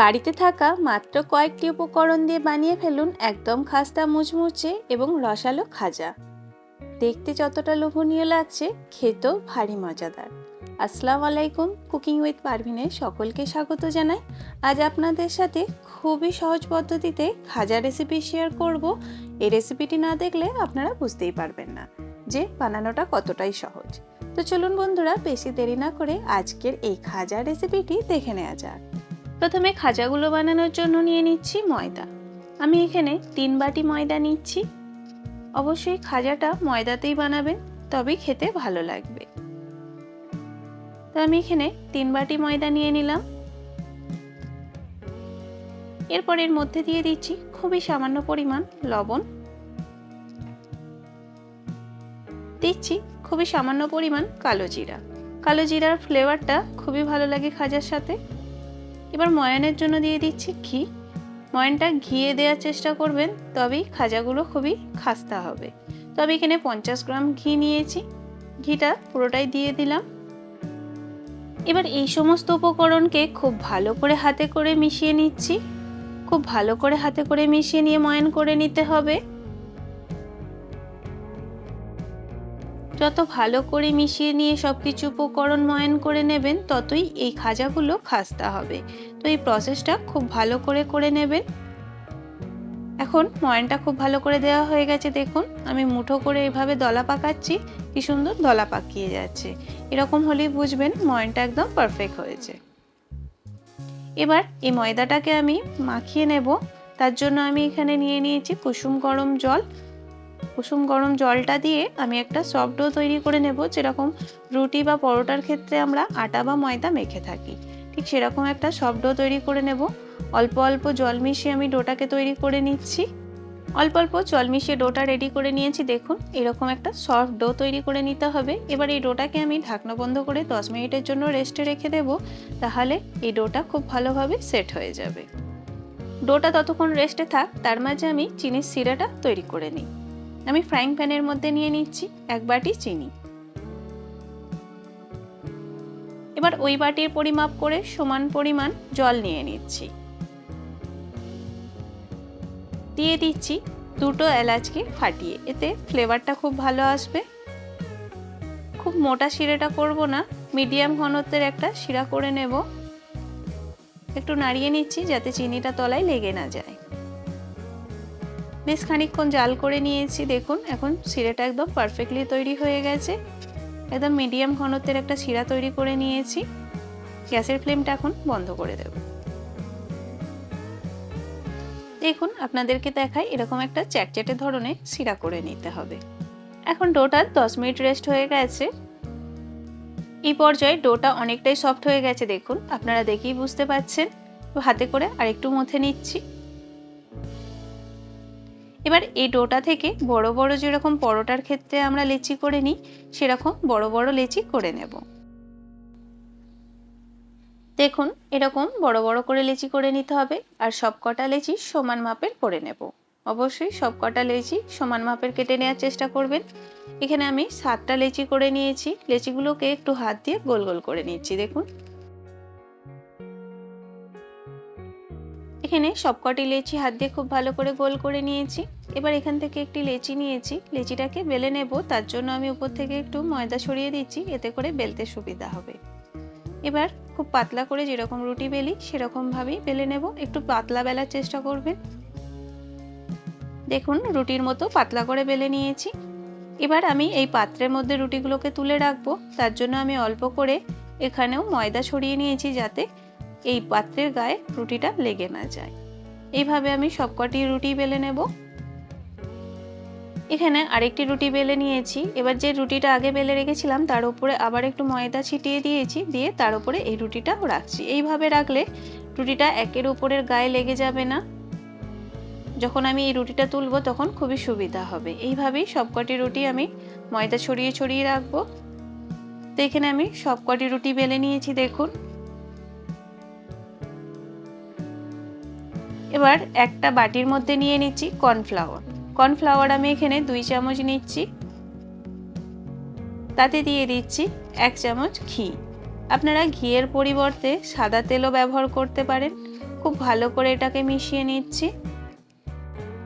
বাড়িতে থাকা মাত্র কয়েকটি উপকরণ দিয়ে বানিয়ে ফেলুন একদম খাস্তা মুচমুচে এবং রসালো খাজা। দেখতে যতটা লোভনীয় লাগছে, খেতেও ভারী মজাদার। আসসালামু আলাইকুম, কুকিং উইথ পারভিনে সকলকে স্বাগত জানাই। আজ আপনাদের সাথে খুবই সহজ পদ্ধতিতে খাজা রেসিপি শেয়ার করব। এই রেসিপিটি না দেখলে আপনারা বুঝতেই পারবেন না যে বানানোটা কতটাই সহজ। তো চলুন বন্ধুরা, বেশি দেরি না করে আজকের এই খাজা রেসিপিটি দেখে নেওয়া যাক। প্রথমে খাজাগুলো বানানোর জন্য নিয়ে নিচ্ছি ময়দা। আমি এখানে তিন বাটি ময়দা নিচ্ছি। অবশ্যই খাজাটা ময়দাতেই বানাবেন, তবেই খেতে ভালো লাগবে। তো আমি এখানে তিন বাটি ময়দা নিয়ে নিলাম। এরপর এর মধ্যে দিয়ে দিচ্ছি খুবই সামান্য পরিমাণ লবণ। দিচ্ছি খুবই সামান্য পরিমাণ কালো জিরা। কালো জিরার ফ্লেভারটা খুবই ভালো লাগে খাজার সাথে। এবার ময়ানের জন্য দিয়ে দিচ্ছি ঘি। ময়ানটা ঘিয়ে দেওয়ার চেষ্টা করবেন, তবেই খাজাগুলো খুবই খাস্তা হবে। তবে এখানে পঞ্চাশ গ্রাম ঘি নিয়েছি। ঘিটা পুরোটাই দিয়ে দিলাম। এবার এই সমস্ত উপকরণকে খুব ভালো করে হাতে করে মিশিয়ে নিচ্ছি। খুব ভালো করে হাতে করে মিশিয়ে নিয়ে ময়ান করে নিতে হবে। যত ভালো করে মিশিয়ে নিয়ে সব কিছু উপকরণ ময়ন করে নেবেন, ততই এই খাজাগুলো খাস্তা হবে। তো এই প্রসেসটা খুব ভালো করে করে নেবেন। এখন ময়ানটা খুব ভালো করে দেওয়া হয়ে গেছে, দেখুন। আমি মুঠো করে এভাবে দলা পাকাচ্ছি, কি সুন্দর দলা পাকিয়ে যাচ্ছে। এরকম হলেই বুঝবেন ময়নটা একদম পারফেক্ট হয়েছে। এবার এই ময়দাটাকে আমি মাখিয়ে নেব। তার জন্য আমি এখানে নিয়ে নিয়েছি কুসুম গরম জল। কুসুম গরম জলটা দিয়ে আমি একটা সফট ডো তৈরি করে নেব, যেরকম রুটি বা পরোটার ক্ষেত্রে আমরা আটা বা ময়দা মেখে থাকি। ঠিক সেরকম একটা সফট ডো তৈরি করে নেব। অল্প অল্প জল মিশিয়ে আমি ডোটাকে তৈরি করে নিচ্ছি। অল্প অল্প জল মিশিয়ে ডোটা রেডি করে নিয়েছি, দেখুন, এরকম একটা সফট ডো তৈরি করে নিতে হবে। এবার এই ডোটাকে আমি ঢাকনা বন্ধ করে দশ মিনিটের জন্য রেস্টে রেখে দেব, তাহলে এই ডোটা খুব ভালোভাবে সেট হয়ে যাবে। ডোটা ততক্ষণ রেস্টে থাক, তার মাঝে আমি চিনির সিরাটা তৈরি করে নিই। আমি ফ্রাইং প্যানের মধ্যে নিয়ে নিচ্ছি এক বাটি চিনি। এবার ওই বাটির পরিমাপ করে সমান পরিমাণ জল নিয়ে নিচ্ছি। দিয়ে দিচ্ছি দুটো এলাচকে ফাটিয়ে, এতে ফ্লেভারটা খুব ভালো আসবে। খুব মোটা শিরাটা করব না, মিডিয়াম ঘনত্বের একটা শিরা করে নেব। একটু নাড়িয়ে নিচ্ছি যাতে চিনিটা তলায় লেগে না যায়। বেশ খানিকক্ষণ জাল করে নিয়েছি, দেখুন, এখন শিরাটা একদম পারফেক্টলি তৈরি হয়ে গেছে। একদম মিডিয়াম ঘনত্বের একটা শিরা তৈরি করে নিয়েছি। গ্যাসের ফ্লেমটা এখন বন্ধ করে দেব। দেখুন, আপনাদেরকে দেখাই এরকম একটা চ্যাটচ্যাটে ধরনের শিরা করে নিতে হবে। এখন ডোটা দশ মিনিট রেস্ট হয়ে গেছে। এই পর্যায়ে ডোটা অনেকটাই সফট হয়ে গেছে, দেখুন, আপনারা দেখেই বুঝতে পাচ্ছেন। হাতে করে আরেকটু মথে নিচ্ছি। এবার এই ডোটা থেকে বড় বড় যেরকম পরোটার ক্ষেত্রে আমরা লেচি করে নিই, সেরকম বড় বড় লেচি করে নেব। দেখুন, এরকম বড় বড় করে লেচি করে নিতে হবে আর সব কটা লেচি সমান মাপের করে নেব। অবশ্যই সব কটা লেচি সমান মাপের কেটে নেওয়ার চেষ্টা করবেন। এখানে আমি সাতটা লেচি করে নিয়েছি। লেচিগুলোকে একটু হাত দিয়ে গোল গোল করে নিচ্ছি, দেখুন। এখানে সবকটি লেচি হাত দিয়ে খুব ভালো করে গোল করে নিয়েছি। এবার এখান থেকে একটি লেচি নিয়েছি। লেচিটাকে বেলে নেব, তার জন্য আমি উপর থেকে একটু ময়দা ছড়িয়ে দিচ্ছি, এতে করে বেলতে সুবিধা হবে। এবার খুব পাতলা করে যেরকম রুটি বেলি, সেরকমভাবেই বেলে নেব। একটু পাতলা বেলার চেষ্টা করবেন। দেখুন, রুটির মতো পাতলা করে বেলে নিয়েছি। এবার আমি এই পাত্রের মধ্যে রুটিগুলোকে তুলে রাখব। তার জন্য আমি অল্প করে এখানেও ময়দা ছড়িয়ে নিয়েছি যাতে এই পাত্রের গায়ে রুটিটা লেগে না যায়। এইভাবে আমি সবকটি রুটি বেলে নেব। এখানে আরেকটি রুটি বেলে নিয়েছি। এবার যে রুটিটা আগে বেলে রেখেছিলাম, তার উপরে আবার একটু ময়দা ছিটিয়ে দিয়েছি, দিয়ে তার উপরে এই রুটিটা রাখছি। এইভাবে রাখলে রুটিটা একের উপরের গায়ে লেগে যাবে না। যখন আমি এই রুটিটা তুলব, তখন খুবই সুবিধা হবে। এইভাবেই সবকটি রুটি আমি ময়দা ছড়িয়ে ছড়িয়ে রাখব। তো এখানে আমি সবকটি রুটি বেলে নিয়েছি, দেখুন। এবার একটা বাটির মধ্যে নিয়ে নিচ্ছি কর্নফ্লাওয়ার। কর্নফ্লাওয়ার আমি এখানে দুই চামচ নিচ্ছি। তাতে দিয়ে দিচ্ছি এক চামচ ঘি। আপনারা ঘিয়ের পরিবর্তে সাদা তেলও ব্যবহার করতে পারেন। খুব ভালো করে এটাকে মিশিয়ে নিচ্ছি।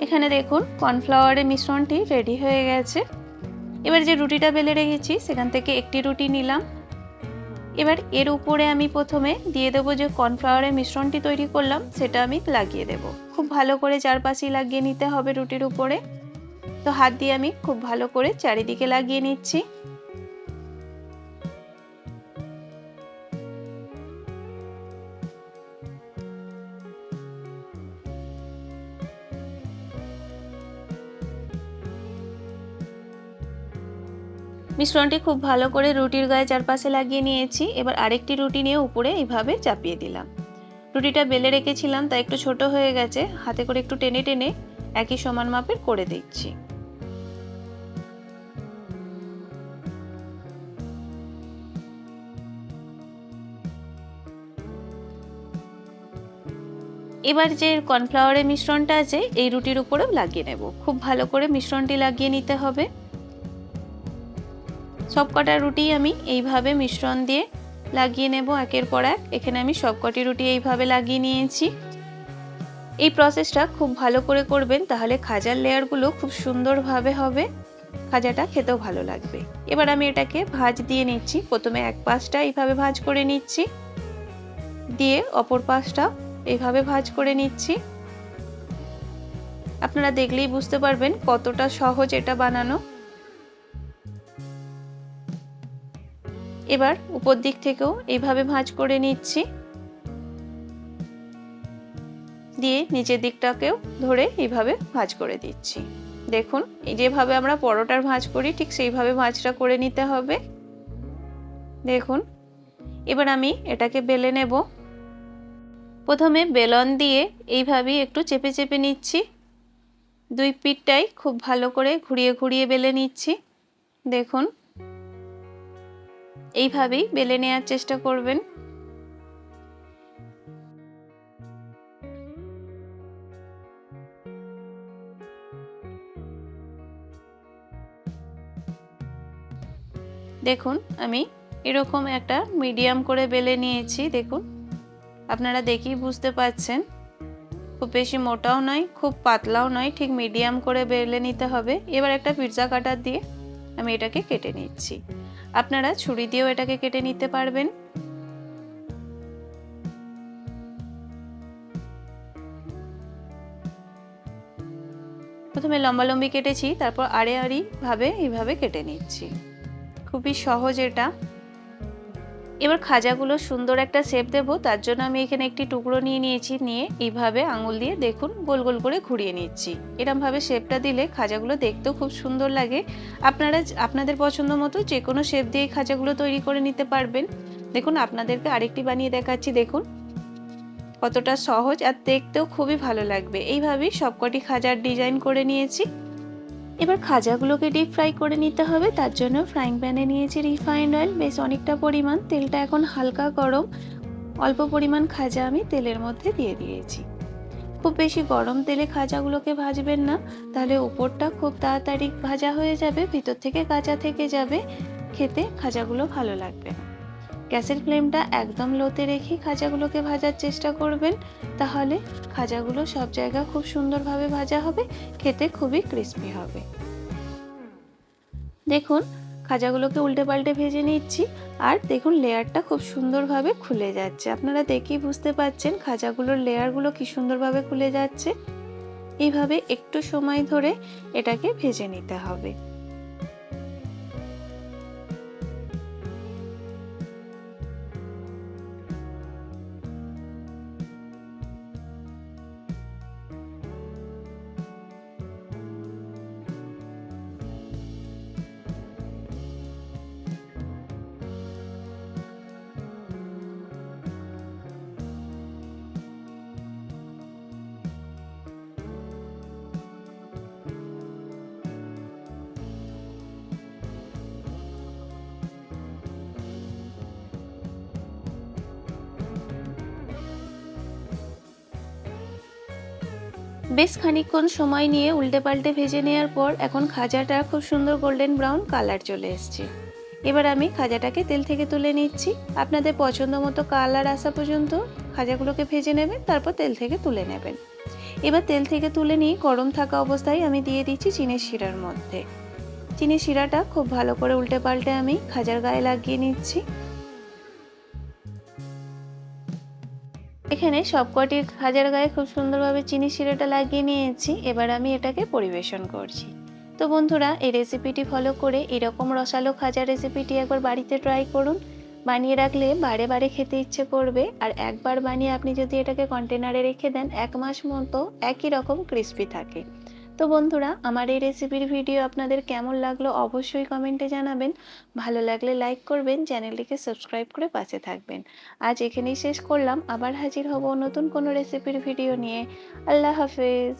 এখানে দেখুন, কর্নফ্লাওয়ারের মিশ্রণটি রেডি হয়ে গেছে। এবার যে রুটিটা বেলে রেখেছি, সেখান থেকে একটি রুটি নিলাম। এবার এর উপরে আমি প্রথমে দিয়ে দেবো যে কর্নফ্লাওয়ারের মিশ্রণটি তৈরি করলাম, সেটা আমি লাগিয়ে দেব। খুব ভালো করে চারপাশেই লাগিয়ে নিতে হবে রুটির উপরে। তো হাত দিয়ে আমি খুব ভালো করে চারিদিকে লাগিয়ে নিচ্ছি। মিশ্রণটি খুব ভালো করে রুটির গায়ে চারপাশে লাগিয়ে নিয়েছি। এবার আরেকটি রুটি নিয়ে উপরে এইভাবে চাপিয়ে দিলাম। রুটিটা বেলে রেখেছিলাম তা একটু ছোট হয়ে গেছে। হাতে করে একটু টেনে টেনে একই সমান মাপের করে দিচ্ছি। এবার যে কর্নফ্লাওয়ারের মিশ্রণটা আছে, এই রুটির উপরেও লাগিয়ে নেব। খুব ভালো করে মিশ্রণটি লাগিয়ে নিতে হবে। সব কটা রুটি আমি এইভাবে মিশ্রণ দিয়ে লাগিয়ে নেব একের পর এক। এখানে আমি সব কটি রুটি এইভাবে লাগিয়ে নিয়েছি। এই প্রসেসটা খুব ভালো করে করবেন, তাহলে খাজার লেয়ারগুলো খুব সুন্দরভাবে হবে। খাজাটা খেতেও ভালো লাগবে। এবার আমি এটাকে ভাজ দিয়ে নিচ্ছি। প্রথমে এক পাশটা এইভাবে ভাজ করে নিচ্ছি। দিয়ে অপর পাশটা এইভাবে ভাজ করে নিচ্ছি। আপনারা দেখলেই বুঝতে পারবেন কতটা সহজ এটা বানানো। এবার উপর দিক থেকেও এইভাবে ভাঁজ করে নিচ্ছি। দিয়ে নিচের দিকটাকেও ধরে এইভাবে ভাঁজ করে দিচ্ছি। দেখুন, এই যেভাবে আমরা পরোটার ভাঁজ করি, ঠিক সেইভাবে ভাঁজটা করে নিতে হবে। দেখুন, এবার আমি এটাকে বেলে নেব। প্রথমে বেলন দিয়ে এইভাবেই একটু চেপে চেপে নিচ্ছি। দুই পিঠটাই খুব ভালো করে ঘুরিয়ে ঘুরিয়ে বেলে নিচ্ছি। দেখুন এইভাবেই বেলে নেওয়ার চেষ্টা করবেন। দেখুন, আমি এরকম একটা মিডিয়াম করে বেলে নিয়েছি, দেখুন। আপনারা দেখেই বুঝতে পাচ্ছেন খুব বেশি মোটাও নয়, খুব পাতলাও নয়, ঠিক মিডিয়াম করে বেলে নিতে হবে। এবার একটা পিৎজা কাটার দিয়ে আমি এটাকে কেটে নিচ্ছি। আপনারা ছুরি দিয়েও এটাকে কেটে নিতে পারবেন। প্রথমে লম্বা লম্বি কেটেছি, তারপর আড়ে আড়ি ভাবে এইভাবে কেটে নিচ্ছি। খুবই সহজ এটা। এবার খাজাগুলো সুন্দর একটা শেপ দেবো, তার জন্য আমি এখানে একটি টুকরো নিয়ে নিয়েছি, নিয়ে এইভাবে আঙুল দিয়ে দেখুন, গোল গোল করে ঘুরিয়ে নিচ্ছি। এরমভাবে শেপটা দিলে খাজাগুলো দেখতেও খুব সুন্দর লাগে। আপনারা আপনাদের পছন্দ মতো যে কোনো শেপ দিয়ে খাজাগুলো তৈরি করে নিতে পারবেন। দেখুন, আপনাদেরকে আরেকটি বানিয়ে দেখাচ্ছি, দেখুন। কতটা সহজ আর দেখতেও খুবই ভালো লাগবে। এইভাবেই সবকটি খাজার ডিজাইন করে নিয়েছি। এবার খাজাগুলোকে ডিপ ফ্রাই করে নিতে হবে, তার জন্য ফ্রাইং প্যানে নিয়েছি রিফাইন্ড অয়েল বেশ অনেকটা পরিমাণ, তেলটা এখন হালকা গরম, অল্প পরিমাণ খাজা আমি তেলের মধ্যে দিয়ে দিয়েছি। খুব বেশি গরম তেলে খাজাগুলোকে ভাজবেন না, তাহলে উপরটা খুব তাড়াতাড়ি ভাজা হয়ে যাবে, ভিতর থেকে কাঁচা থেকে যাবে, খেতে খাজাগুলো ভালো লাগবে না। গ্যাসের ফ্লেমটা একদম লোতে রেখে খাজাগুলোকে ভাজার চেষ্টা করবেন। তাহলে খাজাগুলো সব জায়গা খুব সুন্দরভাবে ভাজা হবে, খেতে খুবই ক্রিস্পি হবে। দেখুন, খাজাগুলোকে উল্টে পাল্টে ভেজে নিচ্ছি। আর দেখুন, লেয়ারটা খুব সুন্দরভাবে খুলে যাচ্ছে। আপনারা দেখেই বুঝতে পাচ্ছেন খাজাগুলোর লেয়ারগুলো কি সুন্দরভাবে খুলে যাচ্ছে। এইভাবে একটু সময় ধরে এটাকে ভেজে নিতে হবে। বেশ খানিকক্ষণ সময় নিয়ে উল্টে পাল্টে ভেজে নেওয়ার পর এখন খাজাটা খুব সুন্দর গোল্ডেন ব্রাউন কালার চলে এসছে। এবার আমি খাজাটাকে তেল থেকে তুলে নিচ্ছি। আপনাদের পছন্দ মতো কালার আসা পর্যন্ত খাজাগুলোকে ভেজে নেবেন, তারপর তেল থেকে তুলে নেবেন। এবার তেল থেকে তুলে নিয়ে গরম থাকা অবস্থায় আমি দিয়ে দিচ্ছি চিনির শিরার মধ্যে। চিনির শিরাটা খুব ভালো করে উল্টে পাল্টে আমি খাজার গায়ে লাগিয়ে নিচ্ছি। এখানে সবকটি খাজার গায়ে খুব সুন্দরভাবে চিনি শিরাটা লাগিয়ে নিয়েছি। এবার আমি এটাকে পরিবেশন করছি। তো বন্ধুরা, এই রেসিপিটি ফলো করে এরকম রসালো খাজা রেসিপিটি একবার বাড়িতে ট্রাই করুন। বানিয়ে রাখলে বারে বারে খেতে ইচ্ছে করবে। আর একবার বানিয়ে আপনি যদি এটাকে কন্টেনারে রেখে দেন, এক মাস মতো একই রকম ক্রিস্পি থাকে। তো বন্ধুরা, আমার এই রেসিপির ভিডিও আপনাদের কেমন লাগল অবশ্যই কমেন্টে জানাবেন। ভালো লাগলে লাইক করবেন, চ্যানেলটিকে সাবস্ক্রাইব করে পাশে থাকবেন। আজ এখানেই শেষ করলাম, আবার হাজির হব নতুন কোনো রেসিপির ভিডিও নিয়ে। আল্লাহ হাফেজ।